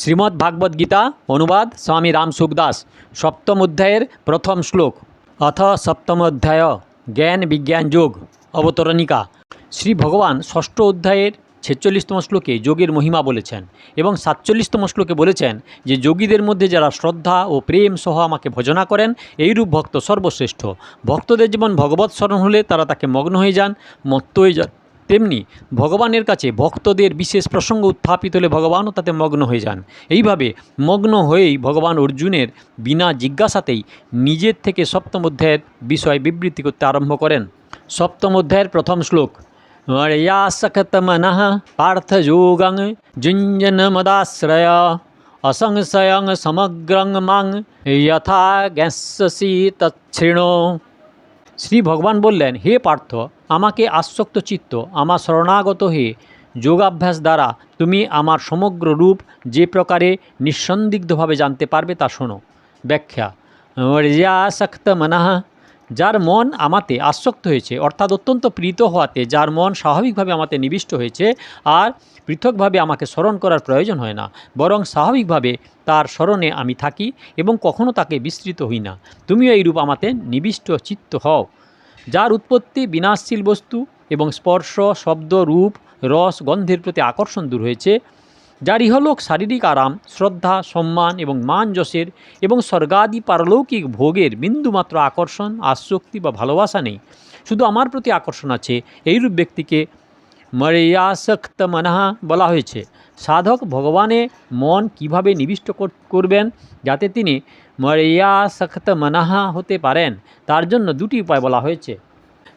শ্রীমদ্ ভাগবত গীতা, অনুবাদ স্বামী রাম সুখদাস সপ্তম অধ্যায়ের প্রথম শ্লোক। অথ সপ্তম অধ্যায়, জ্ঞান বিজ্ঞান যোগ, অবতরণিকা। শ্রী ভগবান ষষ্ঠ অধ্যায়ের ছেচল্লিশতম শ্লোকে যোগের মহিমা বলেছেন এবং সাতচল্লিশতম শ্লোকে বলেছেন যে যোগীদের মধ্যে যারা শ্রদ্ধা ও প্রেম সহ আমাকে ভজনা করেন, এইরূপ ভক্ত সর্বশ্রেষ্ঠ। ভক্তদের যেমন ভগবৎ স্মরণ হলে তারা তাকে মগ্ন হয়ে যান মত্ত হয়ে যান তেমনি ভগবানের কাছে ভক্তদের বিশেষ প্রসঙ্গ উত্থাপিত হলে ভগবানও তাতে মগ্ন হয়ে যান। এইভাবে মগ্ন হয়েই ভগবান অর্জুনের বিনা জিজ্ঞাসাতেই নিজের থেকে সপ্তম অধ্যায়ের বিষয় বিবৃতি করতে আরম্ভ করেন। সপ্তম অধ্যায়ের প্রথম শ্লোক, মর্যা সখত মনঃ পার্থ যোগং যুঞ্জন মদাশ্রয় অসংশয়ং সমগ্রং মাং যথা জ্ঞাসি তৎক্ষৃণো শ্রী ভগবান বললেন, হে পার্থ, আমাকে আসক্ত চিত্ত, আমার শরণাগত হে, যোগাভ্যাস দ্বারা তুমি আমার সমগ্র রূপ যে প্রকারে নিঃসন্দিগ্ধভাবে জানতে পারবে তা শোনো। ব্যাখ্যা মর্যাসক্ত মনঃ যার মন আমাতে আসক্ত হয়েছে, অর্থাৎ অত্যন্ত প্রীত হওয়াতে যার মন স্বাভাবিকভাবে আমাতে নিবিষ্ট হয়েছে আর পৃথকভাবে আমাকে স্মরণ করার প্রয়োজন হয় না, বরং স্বাভাবিকভাবে তার স্মরণে আমি থাকি এবং কখনো তাকে বিস্তৃত হই না। তুমিও এইরূপ আমাতে নিবিষ্ট চিত্ত হও। যার উৎপত্তি বিনাশশীল বস্তু এবং স্পর্শ, শব্দ, রূপ, রস, গন্ধের প্রতি আকর্ষণ দূর হয়েছে যার ইহলোক শারীরিক আরাম, শ্রদ্ধা, সম্মান এবং মান যশের এবং স্বর্গাদি পারলৌকিক ভোগের বিন্দুমাত্র আকর্ষণ, আসক্তি বা ভালোবাসা নেই। শুধু আমার প্রতি আকর্ষণ আছে, এইরূপ ব্যক্তিকে মর্যাসক্ত মনহা বলা হয়েছে। সাধক ভগবানে মন কীভাবে নিবিষ্ট কর- করবেন যাতে তিনি মর্যাসক্ত মনহা হতে পারেন, তার জন্য দুটি উপায় বলা হয়েছে।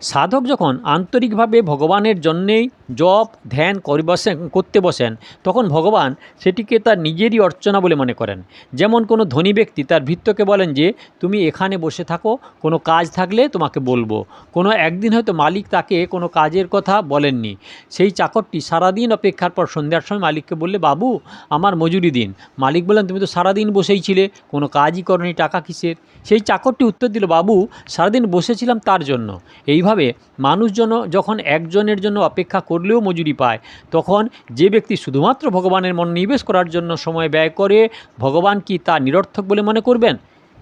সাধক যখন আন্তরিকভাবে ভগবানের জন্যেই জপ, ধ্যান করে বসেন করতে বসেন তখন ভগবান সেটিকে তার নিজেরই অর্চনা বলে মনে করেন। যেমন কোনো ধনী ব্যক্তি তার ভৃত্যকে বলেন যে, তুমি এখানে বসে থাকো, কোনো কাজ থাকলে তোমাকে বলব। কোনো একদিন হয়তো মালিক তাকে কোনো কাজের কথা বলেননি। সেই চাকরটি সারাদিন অপেক্ষার পর সন্ধ্যার সময় মালিককে বললে, বাবু, আমার মজুরি দিন। মালিক বললেন, তুমি তো সারাদিন বসেই ছিলে, কোনো কাজই করনি, টাকা কিসের? সেই চাকরটি উত্তর দিল, বাবু, সারাদিন বসেছিলাম তার জন্য। এইভাবে মানুষজন যখন একজনের জন্য অপেক্ষা করলেও মজুরি পায়। তখন যে ব্যক্তি শুধুমাত্র ভগবানের মন নিবেশ করার জন্য সময় ব্যয় করে, ভগবান কি তা নিরর্থক বলে মনে করবেন?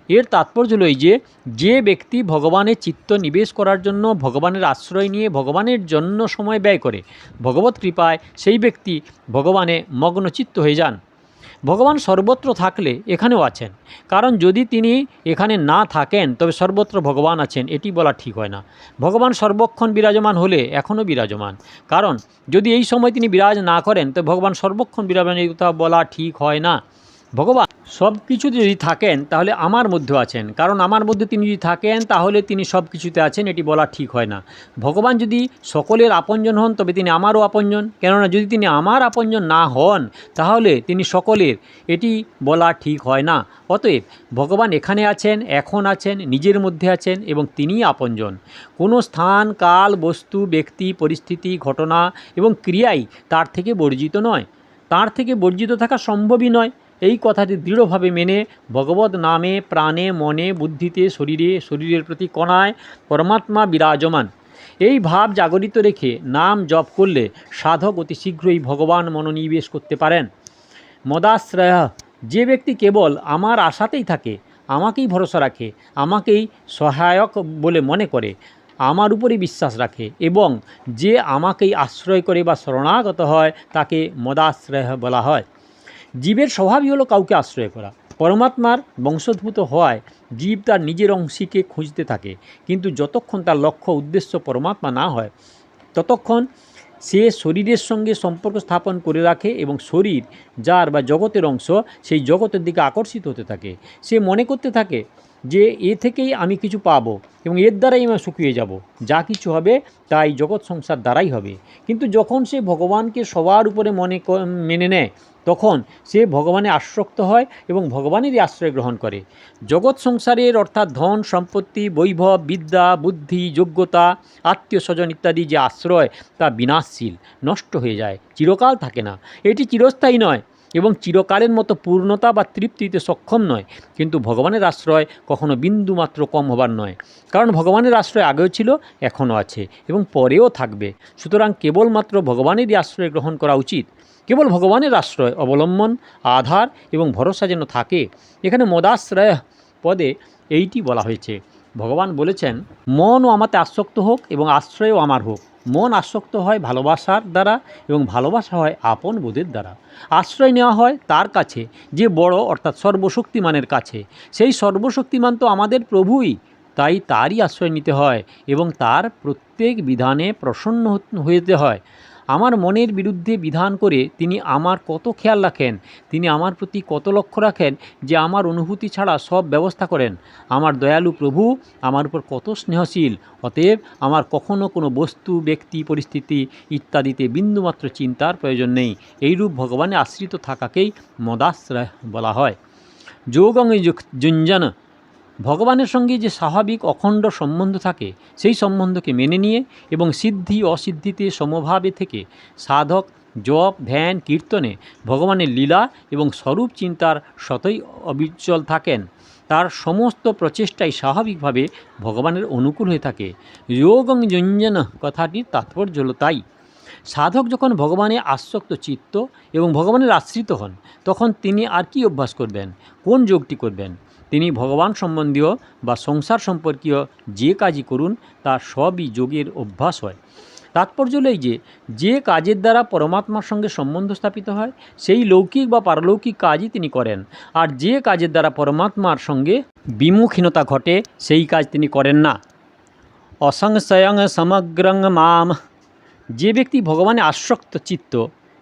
এর তাৎপর্য হলো যে যে ব্যক্তি ভগবানের চিত্ত নিবেশ করার জন্য, ভগবানের আশ্রয় নিয়ে ভগবানের জন্য সময় ব্যয় করে, ভগবত কৃপায় সেই ব্যক্তি ভগবানে মগ্নচিত্ত হয়ে যান। ভগবান সর্বত্র থাকলে এখানেও আছেন। কারণ যদি তিনি এখানে না থাকেন, তবে সর্বত্র ভগবান আছেন, এটি বলা ঠিক হয় না। ভগবান সর্বক্ষণ বিরাজমান হলে এখনও বিরাজমান। কারণ যদি এই সময় তিনি বিরাজ না করেন তো ভগবান সর্বক্ষণ বিরাজমান, এই কথা বলা ঠিক হয় না। ভগবান সব কিছু যদি থাকেন, তাহলে আমার মধ্যে আছেন। কারণ আমার মধ্যে তিনি যদি থাকেন, তাহলে তিনি সব কিছুতে আছেন, এটি বলা ঠিক হয় না। ভগবান যদি সকলের আপনজন হন, তবে তিনি আমারও আপনজন। কেননা যদি তিনি আমার আপনজন না হন, তাহলে তিনি সকলের, এটি বলা ঠিক হয় না। অতএব ভগবান এখানে আছেন, এখন আছেন, নিজের মধ্যে আছেন এবং তিনিই আপনজন। কোনো স্থান, কাল, বস্তু, ব্যক্তি, পরিস্থিতি, ঘটনা এবং ক্রিয়াই তার থেকে বর্জিত নয়। তার থেকে বর্জিত থাকা সম্ভবই নয়। এই কথাটি দৃঢ়ভাবে মেনে ভগবত নামে প্রাণে, মনে, বুদ্ধিতে, শরীরে, শরীরের প্রতি কণায় পরমাত্মা বিরাজমান। এই ভাব জাগরিত রেখে নাম জপ করলে সাধক অতি শীঘ্রই ভগবান মনোনিবেশ করতে পারেন। মদাশ্রয়, যে ব্যক্তি কেবল আমার আশাতেই থাকে, আমাকেই ভরসা রাখে, আমাকেই সহায়ক বলে মনে করে, আমার উপরই বিশ্বাস রাখে এবং যে আমাকেই আশ্রয় করে বা শরণাগত হয়, তাকে মদাশ্রয় বলা হয়। জীবের স্বভাবই হলো কাউকে আশ্রয় করা। পরমাত্মার বংশোদ্ভূত হওয়ায় জীব তার নিজের অংশীকে খুঁজতে থাকে। কিন্তু যতক্ষণ তার লক্ষ্য, উদ্দেশ্য পরমাত্মা না হয়, ততক্ষণ সে শরীরের সঙ্গে সম্পর্ক স্থাপন করে রাখে এবং শরীর, যার বা জগতের অংশ, সেই জগতের দিকে আকর্ষিত হতে থাকে। সে মনে করতে থাকে যে, এ থেকেই আমি কিছু পাবো এবং এর দ্বারাই আমি শুকিয়ে যাব। যা কিছু হবে, তাই জগৎ সংসার দ্বারাই হবে। কিন্তু যখন সে ভগবানকে সবার উপরে মনে মেনে নেয় তখন সে ভগবানে আসক্ত হয় এবং ভগবানেরই আশ্রয় গ্রহণ করে। জগৎ সংসারের অর্থাৎ ধন, সম্পত্তি, বৈভব, বিদ্যা, বুদ্ধি, যোগ্যতা আত্মীয় স্বজন ইত্যাদি যে আশ্রয়, তা বিনাশশীল, নষ্ট হয়ে যায়, চিরকাল থাকে না। এটি চিরস্থায়ী নয় এবং চিরকালের মতো পূর্ণতা বা তৃপ্তিতে সক্ষম নয়। কিন্তু ভগবানের আশ্রয় কখনো বিন্দুমাত্র কম হবার নয়। কারণ ভগবানের আশ্রয় আগেও ছিল, এখনও আছে এবং পরেও থাকবে। সুতরাং কেবলমাত্র ভগবানেরই আশ্রয় গ্রহণ করা উচিত। কেবল ভগবানের আশ্রয় অবলম্বন, আধার এবং ভরসা যেন থাকে, এখানে মদাশ্রয় পদে এইটি বলা হয়েছে। ভগবান বলেছেন, মনও আমাতে আসক্ত হোক এবং আশ্রয়ও আমার হোক। মন আসক্ত হয় ভালোবাসার দ্বারা এবং ভালোবাসা হয় আপন বোধের দ্বারা। আশ্রয় নেওয়া হয় তার কাছে, যে বড় অর্থাৎ সর্বশক্তিমানের কাছে। সেই সর্বশক্তিমান তো আমাদের প্রভুই, তাই তারই আশ্রয় নিতে হয় এবং তার প্রত্যেক বিধানে প্রসন্ন হত- হয়। আমার মনের বিরুদ্ধে বিধান করে তিনি আমার কত খেয়াল রাখেন, তিনি আমার প্রতি কত লক্ষ্য রাখেন যে আমার অনুভূতি ছাড়া সব ব্যবস্থা করেন। আমার দয়ালু প্রভু আমার উপর কত স্নেহশীল, অতএব আমার কখনো কোনো বস্তু, ব্যক্তি, পরিস্থিতি ইত্যাদিতে বিন্দুমাত্র চিন্তার প্রয়োজন নেই। এইরূপ ভগবানে আশ্রিত থাকাকেই মদাশ্রয় বলা হয়। যোগ যোগং যুঞ্জন ভগবানের সঙ্গে যে স্বাভাবিক অখণ্ড সম্বন্ধ থাকে, সেই সম্বন্ধকে মেনে নিয়ে এবং সিদ্ধি অসিদ্ধিতে সমভাবে থেকে সাধক, জপ, ধ্যান, কীর্তনে ভগবানের লীলা এবং স্বরূপ চিন্তার সতই অবিচল থাকেন। তার সমস্ত প্রচেষ্টাই স্বাভাবিকভাবে ভগবানের অনুকূল হয়ে থাকে। যোগং যঞ্জন কথাটির তাৎপর্য হল তাই। সাধক যখন ভগবানে আসক্ত চিত্ত এবং ভগবানের আশ্রিত হন, তখন তিনি আর কি অভ্যাস করবেন? কোন যোগটি করবেন? তিনি ভগবান সম্বন্ধীয় বা সংসার সম্পর্কীয় যে কাজই করুন, তা সবই যোগের অভ্যাস হয়। তাৎপর্য এই যে যে কাজের দ্বারা পরমাত্মার সঙ্গে সম্বন্ধ স্থাপিত হয়, সেই লৌকিক বা পারলৌকিক কাজই তিনি করেন। আর যে কাজের দ্বারা পরমাত্মার সঙ্গে বিমুখীনতা ঘটে, সেই কাজ তিনি করেন না। অসংশয়ং সমগ্রং মাম যে ব্যক্তি ভগবানে আসক্ত চিত্ত,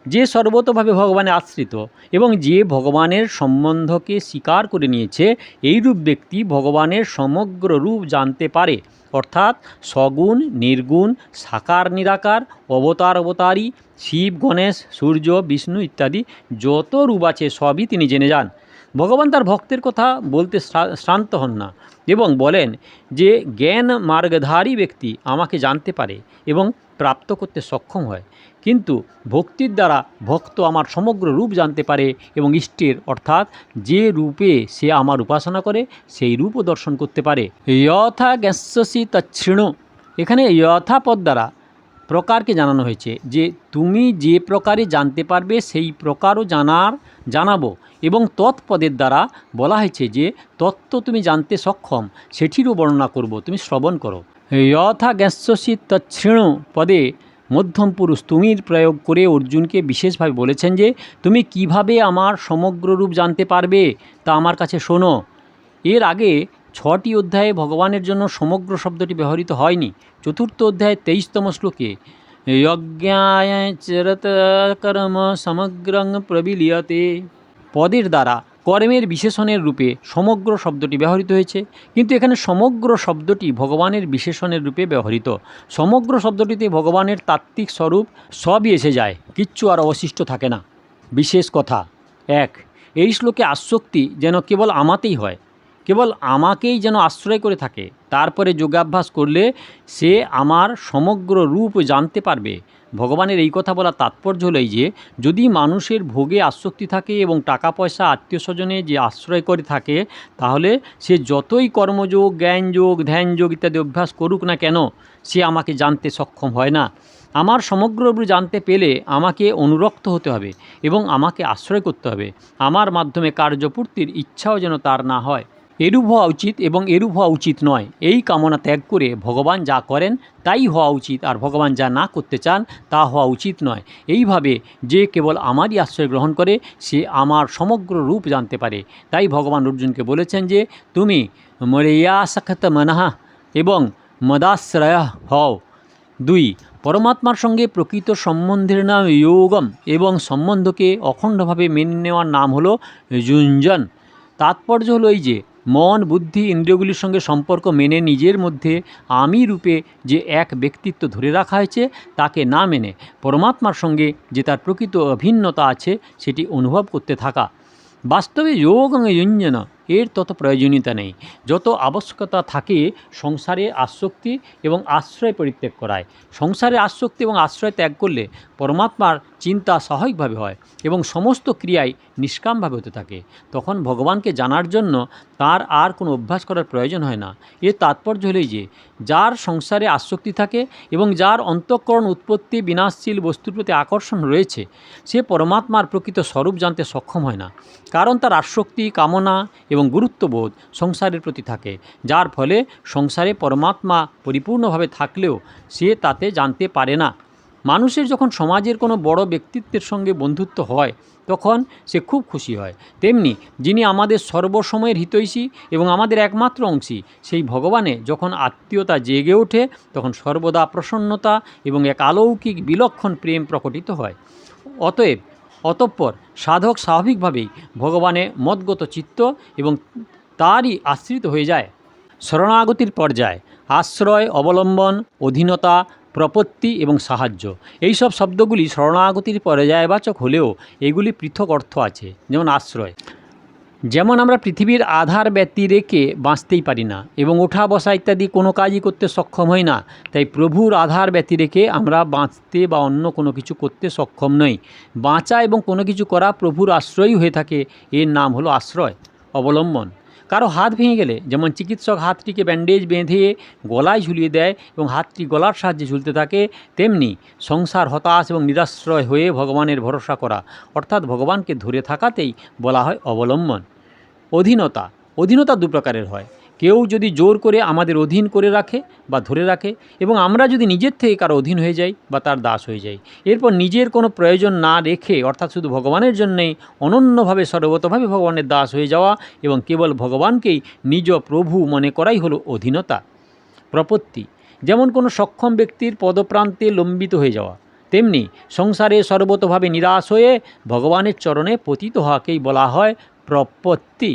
যে সর্বতভাবে ভগবানে আশ্রিত এবং যে ভগবানের সম্বন্ধকে স্বীকার করে নিয়েছে, এইরূপ ব্যক্তি ভগবানের সমগ্র রূপ জানতে পারে। অর্থাৎ সগুণ, নির্গুণ, সাকার নিরাকার, অবতার অবতারী, শিব, গণেশ, সূর্য, বিষ্ণু ইত্যাদি যত রূপ আছে সবই তিনি জেনে যান। ভগবান তার ভক্তের কথা বলতে শ্রান্ত হন না এবং বলেন যে, জ্ঞান মার্গধারী ব্যক্তি আমাকে জানতে পারে এবং প্রাপ্ত করতে সক্ষম হয়। কিন্তু ভক্তির দ্বারা ভক্ত আমার সমগ্র রূপ জানতে পারে এবং ইষ্টের অর্থাৎ যে রূপে সে আমার উপাসনা করে, সেই রূপও দর্শন করতে পারে। যথা জ্ঞাস্যসি তচ্ছিণ। এখানে যথা পদ দ্বারা প্রকারকে জানানো হয়েছে যে তুমি যে প্রকারে জানতে পারবে সেই প্রকারও জানার, জানাব এবং তৎপদের দ্বারা বলা হয়েছে যে তত্ত্ব তুমি জানতে সক্ষম, সেটিরও বর্ণনা করব। তুমি শ্রবণ করো। যথা জ্ঞাস্যসি তচ্ছিণ পদে মধ্যম পুরুষ তুমির প্রয়োগ করে অর্জুনকে বিশেষভাবে বলেছেন যে, তুমি কীভাবে আমার সমগ্র রূপ জানতে পারবে তা আমার কাছে শোনো। এর আগে ছটি অধ্যায়ে ভগবানের জন্য সমগ্র শব্দটি ব্যবহৃত হয়নি। চতুর্থ অধ্যায়ে তেইশতম শ্লোকে কর্ম সমগ্রং প্রবিলিয়তে। পদের দ্বারা কর্মের বিশেষণের রূপে সমগ্র শব্দটি ব্যবহৃত হয়েছে। কিন্তু এখানে সমগ্র শব্দটি ভগবানের বিশেষণের রূপে ব্যবহৃত। সমগ্র শব্দটিতে ভগবানের তাত্ত্বিক স্বরূপ সবই এসে যায়, কিচ্ছু আর অবশিষ্ট থাকে না। বিশেষ কথা, এক, এই শ্লোকে আসক্তি যেন কেবল আমাতেই হয়। কেবল আমাকেই যেন আশ্রয় করে থাকে, তারপরে যোগাভ্যাস করলে সে আমার সমগ্র রূপ জানতে পারবে। ভগবানের এই কথা বলা তাৎপর্য হলো যে, যদি মানুষের ভোগে আসক্তি থাকে এবং টাকা পয়সা আত্মীয় স্বজনে যে আশ্রয় করে থাকে, তাহলে সে যতই কর্মযোগ, জ্ঞানযোগ, ধ্যানযোগ ইত্যাদি অভ্যাস করুক না কেন, সে আমাকে জানতে সক্ষম হয় না। আমার সমগ্র রূপ জানতে পেলে আমাকে অনুরক্ত হতে হবে এবং আমাকে আশ্রয় করতে হবে। আমার মাধ্যমে কার্যপূর্তির ইচ্ছাও যেন তার না হয়। এরূপ হওয়া উচিত এবং এরূপ হওয়া উচিত নয়। এই কামনা ত্যাগ করে ভগবান যা করেন, তাই হওয়া উচিত। আর ভগবান যা না করতে চান, তা হওয়া উচিত নয়। এইভাবে যে কেবল আমারই আশ্রয় গ্রহণ করে, সে আমার সমগ্র রূপ জানতে পারে। তাই ভগবান অর্জুনকে বলেছেন যে, তুমি মরিয়াসখত মনহা এবং মদাশ্রয় হও। দুই, পরমাত্মার সঙ্গে প্রকৃত সম্বন্ধের নাম যোগম এবং সম্বন্ধকে অখণ্ডভাবে মেনে নেওয়ার নাম হলো যুঞ্জন। তাৎপর্য হলো এই যে মন, বুদ্ধি, ইন্দ্রিয়গুলির সঙ্গে সম্পর্ক মেনে নিজের মধ্যে আমি রূপে যে এক ব্যক্তিত্ব ধরে রাখা হয়েছে, তাকে না মেনে পরমাত্মার সঙ্গে যে তার প্রকৃত অভিন্নতা আছে, সেটি অনুভব করতে থাকা। বাস্তবে যোগ যুঞ্জন। এর তত প্রয়োজনীয়তা নেই। যত আবশ্যকতা থাকে, সংসারে আসক্তি এবং আশ্রয় পরিত্যাগ করায়। সংসারে আসক্তি এবং আশ্রয় ত্যাগ করলে পরমাত্মার চিন্তা স্বাভাবিকভাবে হয় এবং সমস্ত ক্রিয়াই নিষ্কামভাবে হতে থাকে। তখন ভগবানকে জানার জন্য তার আর কোনো অভ্যাস করার প্রয়োজন হয় না। এর তাৎপর্য হলেই যে, যার সংসারে আসক্তি থাকে এবং যার অন্তঃকরণ উৎপত্তি, বিনাশশীল বস্তুর প্রতি আকর্ষণ রয়েছে, সে পরমাত্মার প্রকৃত স্বরূপ জানতে সক্ষম হয় না। কারণ তার আসক্তি, কামনা এবং গুরুত্ববোধ সংসারের প্রতি থাকে, যার ফলে সংসারে পরমাত্মা পরিপূর্ণভাবে থাকলেও সে তাতে জানতে পারে না। মানুষের যখন সমাজের কোনো বড় ব্যক্তিত্বের সঙ্গে বন্ধুত্ব হয়, তখন সে খুব খুশি হয়। তেমনি যিনি আমাদের সর্বসময়ের হিতৈষী এবং আমাদের একমাত্র অংশী, সেই ভগবানে যখন আত্মীয়তা জেগে ওঠে, তখন সর্বদা প্রসন্নতা এবং এক আলৌকিক বিলক্ষণ প্রেম প্রকটিত হয়। অতএব অতঃপর সাধক স্বাভাবিকভাবেই ভগবানে মদগত চিত্ত এবং তারই আশ্রিত হয়ে যায়। শরণাগতির পর্যায় আশ্রয়, অবলম্বন, অধীনতা, প্রপত্তি এবং সাহায্য এই সব শব্দগুলি শরণাগতির পর্যায়বাচক হলেও এগুলি পৃথক অর্থ আছে, যেমন আশ্রয়। যেমন আমরা পৃথিবীর আধার ব্যতি রেখে বাঁচতেই পারি না এবং ওঠা বসা ইত্যাদি কোনো কাজই করতে সক্ষম হই না, তাই প্রভুর আধার ব্যতি রেখে আমরা বাঁচতে বা অন্য কোনো কিছু করতে সক্ষম নই। বাঁচা এবং কোনো কিছু করা প্রভুর আশ্রয়ই হয়ে থাকে, এর নাম হলো আশ্রয়। অবলম্বন। কারও হাত ভেঙে গেলে, যেমন চিকিৎসক হাতটিকে ব্যান্ডেজ বেঁধে গলায় ঝুলিয়ে দেয় এবং হাতটি গলার সাহায্যে ঝুলতে থাকে, তেমনি সংসার হতাশ এবং নিরাশ্রয় হয়ে ভগবানের ভরসা করা, অর্থাৎ ভগবানকে ধরে থাকাতেই বলা হয় অবলম্বন। অধীনতা অধীনতা দু প্রকারের হয়। কেউ যদি জোর করে আমাদের অধীন করে রাখে বা ধরে রাখে এবং আমরা যদি নিজের থেকে কারও অধীন হয়ে যাই বা তার দাস হয়ে যাই, এরপর নিজের কোনো প্রয়োজন না রেখে, অর্থাৎ শুধু ভগবানের জন্যেই অনন্যভাবে, সর্বতভাবে ভগবানের দাস হয়ে যাওয়া এবং কেবল ভগবানকেই নিজ প্রভু মনে করাই হলো অধীনতা। প্রপত্তি, যেমন কোনো সক্ষম ব্যক্তির পদপ্রান্তে লম্বিত হয়ে যাওয়া, তেমনি সংসারে সর্বতভাবে নিরাশ হয়ে ভগবানের চরণে পতিত হওয়াকেই বলা হয় প্রপত্তি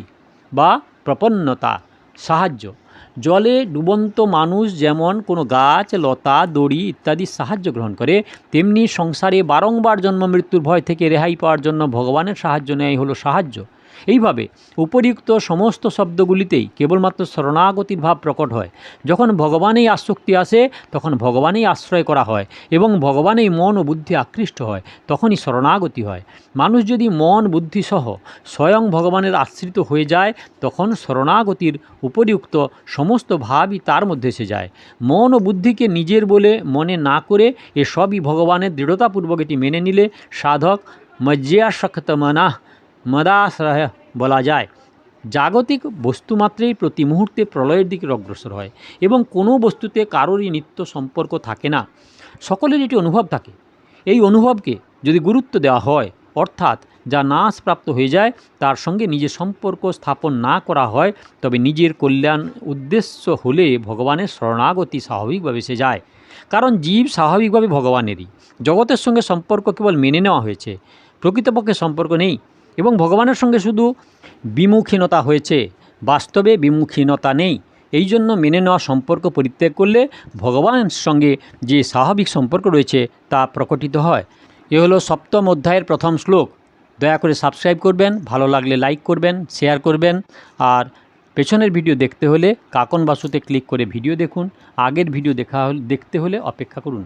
বা প্রপন্নতা। সাহায্য। জলে ডুবন্ত মানুষ যেমন কোনো গাছ, লতা, দড়ি ইত্যাদি সাহায্য গ্রহণ করে, তেমনি সংসারে বারংবার জন্ম মৃত্যুর ভয় থেকে রেহাই পাওয়ার জন্য ভগবানের সাহায্য নেয় হলো সাহায্য। এইভাবে উপরিউক্ত সমস্ত শব্দগুলিতেই কেবলমাত্র শরণাগতির ভাব প্রকট হয়। যখন ভগবানেই আসক্তি আসে, তখন ভগবানেই আশ্রয় করা হয় এবং ভগবানেই মন ও বুদ্ধি আকৃষ্ট হয়, তখনই শরণাগতি হয়। মানুষ যদি মন, বুদ্ধি সহ স্বয়ং ভগবানের আশ্রিত হয়ে যায়, তখন শরণাগতির উপরিউক্ত সমস্ত ভাবই তার মধ্যে এসে যায়। মন ও বুদ্ধিকে নিজের বলে মনে না করে এসবই ভগবানের দৃঢ়তাপূর্বক এটি মেনে নিলে সাধক মজ্জিয়াশক্তমনাহ মদাশ্রয় বলা যায়। জাগতিক বস্তুমাত্রেই প্রতি মুহূর্তে প্রলয়ের দিকে অগ্রসর হয় এবং কোনো বস্তুতে কারোরই নিত্য সম্পর্ক থাকে না। সকলের এটি অনুভব থাকে। এই অনুভবকে যদি গুরুত্ব দেওয়া হয়, অর্থাৎ যা নাশপ্রাপ্ত হয়ে যায়, তার সঙ্গে নিজের সম্পর্ক স্থাপন না করা হয়, তবে নিজের কল্যাণ উদ্দেশ্য হলে ভগবানের শরণাগতি স্বাভাবিকভাবে সে যায়। কারণ জীব স্বাভাবিকভাবে ভগবানেরই। জগতের সঙ্গে সম্পর্ক কেবল মেনে নেওয়া হয়েছে। প্রকৃতপক্ষে সম্পর্ক নেই। এবং ভগবানের সঙ্গে শুধু বিমুখীনতা হয়েছে। বাস্তবে বিমুখীনতা নেই। এই জন্য মেনে নেওয়া সম্পর্ক পরিত্যাগ করলে ভগবানের সঙ্গে যে স্বাভাবিক সম্পর্ক রয়েছে তা প্রকটিত হয়। এ হলো সপ্তম অধ্যায়ের প্রথম শ্লোক। দয়া করে সাবস্ক্রাইব করবেন, ভালো লাগলে লাইক করবেন, শেয়ার করবেন। আর পেছনের ভিডিও দেখতে হলে কাকন বাসুতে ক্লিক করে ভিডিও দেখুন। আগের ভিডিও দেখা দেখতে হলে অপেক্ষা করুন।